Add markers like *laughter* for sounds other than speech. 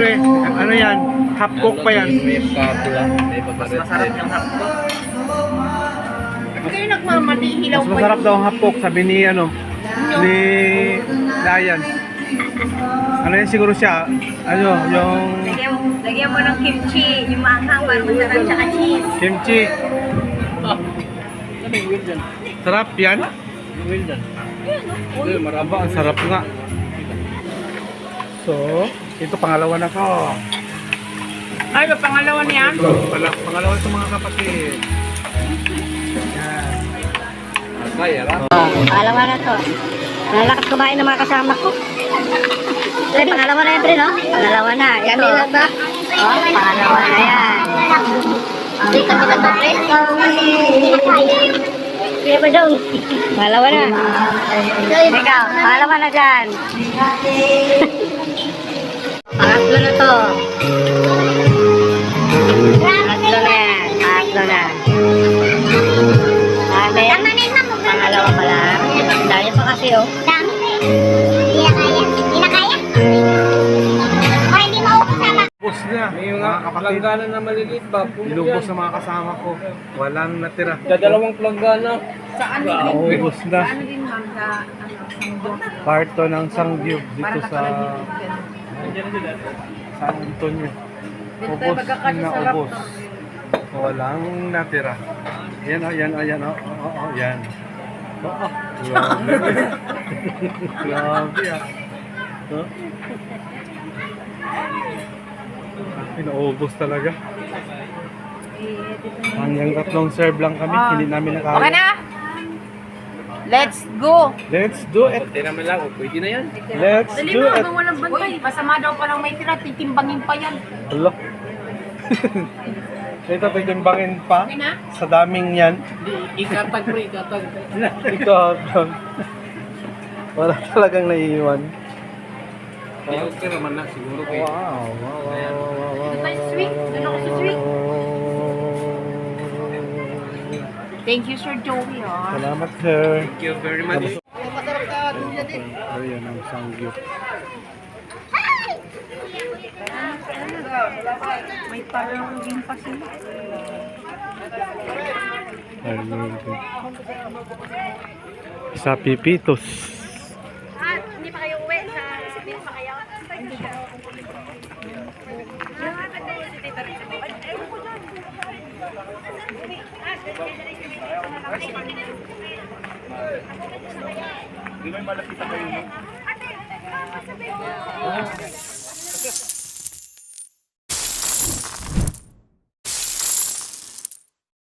Siyempre, ano yan, half cook pa yan. May papula. May paparet. Masarap yung kayo? Hilaw Mas pa masarap daw ang half cook, sabi ni ano, ni Dayan. Ano yan siguro siya, ano, yung Lagyan, lagyan mo ng kimchi, yung maanghang para masarap tsaka cheese. kimchi. Ano? Sarap yan. Maraba. Aba, ang sarap nga. So, ito pangalawa na ko. Ay, ba pangalawa niyan? Pala, pangalawa ito mga kapatid. Yan. Kaya lang. Pangalawa na to. Nalakas kumain ng mga kasama ko. Pre, pangalawa na yan, pre, no? Pangalawa na. Ito. ba? Oh, pangalawa na yan. Kami na to, pre. Kaya ba dong? Pangalawa na. Ikaw, pangalawa na dyan. *laughs* Pangatlo na to. Pangatlo na yan. Pangatlo na. Amin. Pangalawa pa lang. Dahil pa kasi, oh. Dami pa eh. Hindi na kaya. Hindi na kaya. O hindi maubos sama. Ubus na. May mga planggana na maliliit ba? Inubos sa mga kasama ko. Walang natira. Dadalawang planggana. Saan Ubus na. Ano din, ma'am, sa ano, Part to ng Sangyup dito sa San Antonio. Ubos na ubos. Walang natira. Yan o, yan o, yan o. Oo, oo, yan. Oo, *laughs* grabe. grabe ah. Huh? Pinaubos talaga. Hanggang tatlong serve lang kami, hindi namin nakaya. Okay na? Let's go! Let's do it! Hindi naman lang. oh, Pwede na yan. Let's Dali do mo, it! walang bantay. Masama daw palang may tira, titimbangin pa yan. Hala. Ito, *laughs* titimbangin pa Okay na? sa daming yan. Ikatag pre, ikatag. *laughs* Ikaw, wala talagang naiiwan. Hindi, okay naman na siguro. Kaya. wow, wow, wow, wow, wow, Thank you, Sir Joey, ha. Salamat, sir. Thank you very much. Ayan ang sangyup. May parang din pa sila. Ayun. Sa pipitos. Ah, hindi pa kayo uwi sa Cebu pa kayo? Di ba malapit kayo?